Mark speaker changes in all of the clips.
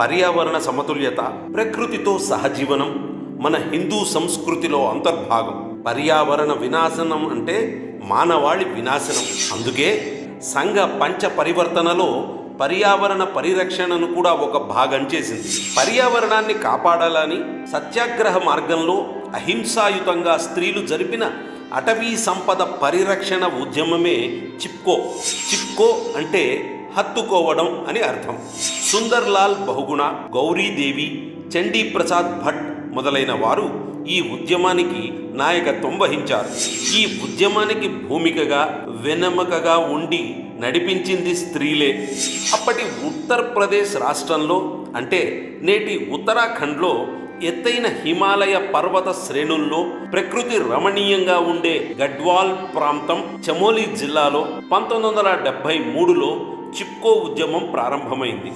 Speaker 1: పర్యావరణ సమతుల్యత ప్రకృతితో సహజీవనం మన హిందూ సంస్కృతిలో అంతర్భాగం. పర్యావరణ వినాశనం అంటే మానవాళి వినాశనం. అందుకే సంఘ పంచ పరివర్తనలో పర్యావరణ పరిరక్షణను కూడా ఒక భాగం చేసింది. పర్యావరణాన్ని కాపాడాలని సత్యాగ్రహ మార్గంలో అహింసాయుతంగా స్త్రీలు జరిపిన అటవీ సంపద పరిరక్షణ ఉద్యమమే చిప్కో. చిప్కో అంటే హత్తుకోవడం అని అర్థం. సుందర్లాల్ బహుగుణ గౌరీదేవి చండీ ప్రసాద్ భట్ మొదలైన వారు ఈ ఉద్యమానికి నాయకత్వం వహించారు. ఈ ఉద్యమానికి భూమికగా వెనమకగా ఉండి నడిపించింది స్త్రీలే. అప్పటి ఉత్తరప్రదేశ్ రాష్ట్రంలో అంటే నేటి ఉత్తరాఖండ్లో ఎత్తైన హిమాలయ పర్వత శ్రేణుల్లో ప్రకృతి రమణీయంగా ఉండే గడ్వాల్ ప్రాంతం చమోలి జిల్లాలో పంతొమ్మిది వందల డెబ్భై మూడులో చిప్కో ఉద్యమం ప్రారంభమైంది.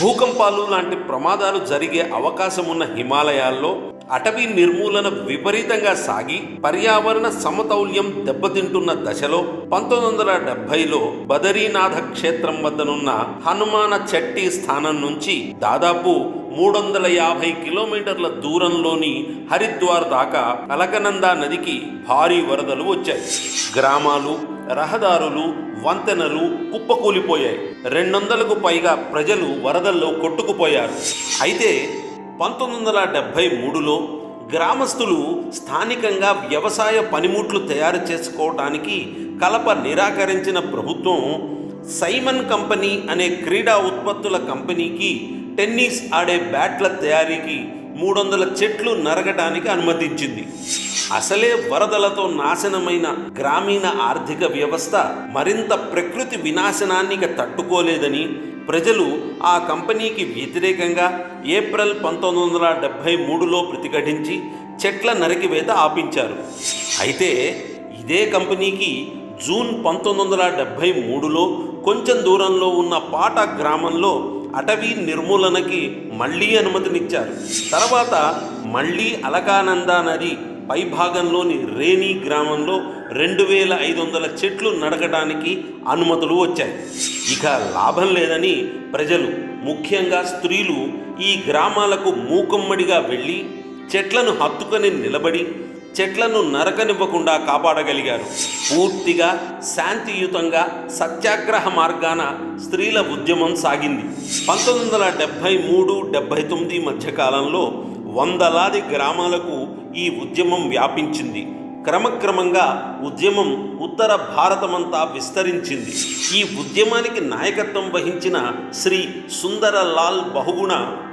Speaker 1: భూకంపాలు లాంటి ప్రమాదాలు జరిగే అవకాశం ఉన్న హిమాలయాల్లో అటవీ నిర్మూలన విపరీతంగా సాగి పర్యావరణ సమతౌల్యం దెబ్బతింటున్న దశలో పంతొమ్మిది వందల డెబ్బైలో బదరీనాథ క్షేత్రం వద్దనున్న హనుమాన చెట్టి స్థానం నుంచి దాదాపు మూడు వందల యాభై కిలోమీటర్ల దూరంలోని హరిద్వార్ దాకా అలకనందా నదికి భారీ వరదలు వచ్చాయి. గ్రామాలు రహదారులు వంతెనలు కుప్పకూలిపోయాయి. రెండొందలకు పైగా ప్రజలు వరదల్లో కొట్టుకుపోయారు. అయితే పంతొమ్మిది వందల డెబ్భై మూడులో గ్రామస్తులు స్థానికంగా వ్యవసాయ పనిముట్లు తయారు చేసుకోవడానికి కలప నిరాకరించిన ప్రభుత్వం సైమన్ కంపెనీ అనే క్రీడా ఉత్పత్తుల కంపెనీకి టెన్నిస్ ఆడే బ్యాట్ల తయారీకి మూడు వందల చెట్లు నరగడానికి అనుమతించింది. అసలే వరదలతో నాశనమైన గ్రామీణ ఆర్థిక వ్యవస్థ మరింత ప్రకృతి వినాశనాన్ని తట్టుకోలేదని ప్రజలు ఆ కంపెనీకి వ్యతిరేకంగా ఏప్రిల్ పంతొమ్మిది వందల డెబ్భై మూడులో ప్రతిఘటించి చెట్ల నరికివేత ఆపించారు. అయితే ఇదే కంపెనీకి జూన్ పంతొమ్మిది వందల డెబ్భై మూడులో కొంచెం దూరంలో ఉన్న పాట గ్రామంలో అటవీ నిర్మూలనకి మళ్ళీ అనుమతినిచ్చారు. తర్వాత మళ్ళీ అలకానంద నది పైభాగంలోని రేణి గ్రామంలో రెండు వేల ఐదు వందల చెట్లు నడకడానికి అనుమతులు వచ్చాయి. ఇక లాభం లేదని ప్రజలు ముఖ్యంగా స్త్రీలు ఈ గ్రామాలకు మూకమ్మడిగా వెళ్ళి చెట్లను హత్తుకొని నిలబడి చెట్లను నరకనివ్వకుండా కాపాడగలిగారు. పూర్తిగా శాంతియుతంగా సత్యాగ్రహ మార్గాన స్త్రీల ఉద్యమం సాగింది. పంతొమ్మిది వందల డెబ్భై మూడు డెబ్భై తొమ్మిది మధ్యకాలంలో వందలాది గ్రామాలకు ఈ ఉద్యమం వ్యాపించింది. క్రమక్రమంగా ఉద్యమం ఉత్తర భారతమంతా విస్తరించింది. ఈ ఉద్యమానికి నాయకత్వం వహించిన శ్రీ సుందరలాల్ బహుగుణ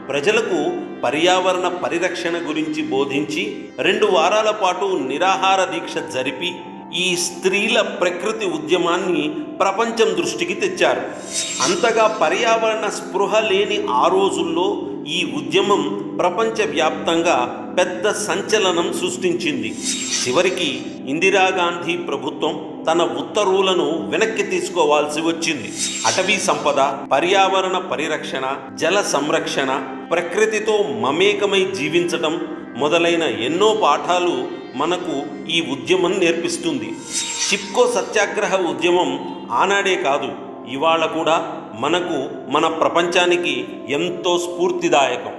Speaker 1: ప్రజలకు పర్యావరణ పరిరక్షణ గురించి బోధించి రెండు వారాల పాటు నిరాహార దీక్ష జరిపి ఈ స్త్రీల ప్రకృతి ఉద్యమాన్ని ప్రపంచం దృష్టికి తెచ్చారు. అంతగా పర్యావరణ స్పృహ లేని ఆ రోజుల్లో ఈ ఉద్యమం ప్రపంచవ్యాప్తంగా పెద్ద సంచలనం సృష్టించింది. చివరికి ఇందిరాగాంధీ ప్రభుత్వం తన ఉత్తర్వులను వెనక్కి తీసుకోవాల్సి వచ్చింది. అటవీ సంపద పర్యావరణ పరిరక్షణ జల సంరక్షణ ప్రకృతితో మమేకమై జీవించటం మొదలైన ఎన్నో పాఠాలు మనకు ఈ ఉద్యమం నేర్పిస్తుంది. చిప్కో సత్యాగ్రహ ఉద్యమం ఆనాడే కాదు ఇవాళ కూడా మనకు మన ప్రపంచానికి ఎంతో స్ఫూర్తిదాయకం.